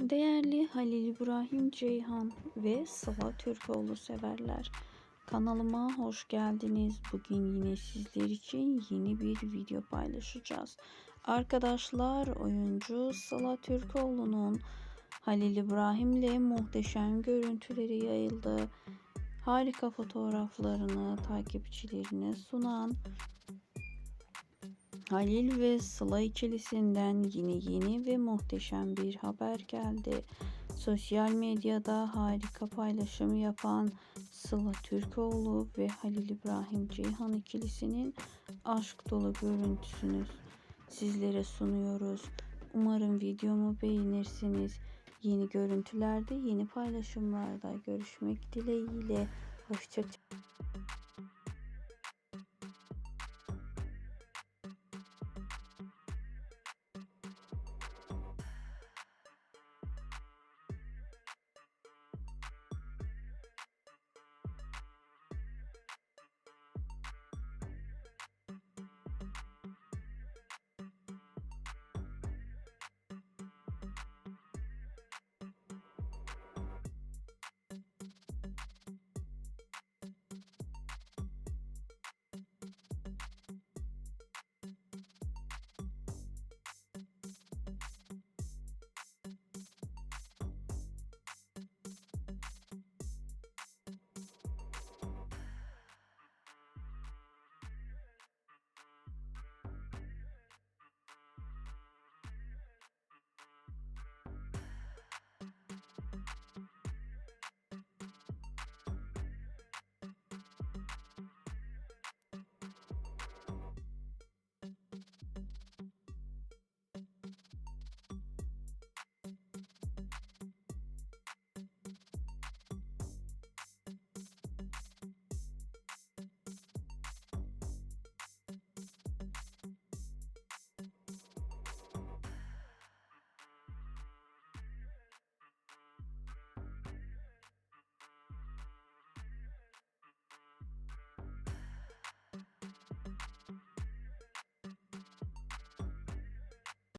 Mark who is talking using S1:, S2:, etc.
S1: Değerli Halil İbrahim Ceyhan ve Sıla Türkoğlu severler. Kanalıma hoş geldiniz. Bugün yine sizler için yeni bir video paylaşacağız. Arkadaşlar oyuncu Sıla Türkoğlu'nun Halil İbrahim'le muhteşem görüntüleri yayıldı. Harika fotoğraflarını takipçilerine sunan Halil ve Sıla ikilisinden yine yeni ve muhteşem bir haber geldi. Sosyal medyada harika paylaşım yapan Sıla Türkoğlu ve Halil İbrahim Ceyhan ikilisinin aşk dolu görüntüsünü sizlere sunuyoruz. Umarım videomu beğenirsiniz. Yeni görüntülerde, yeni paylaşımlarda görüşmek dileğiyle. Hoşçakalın.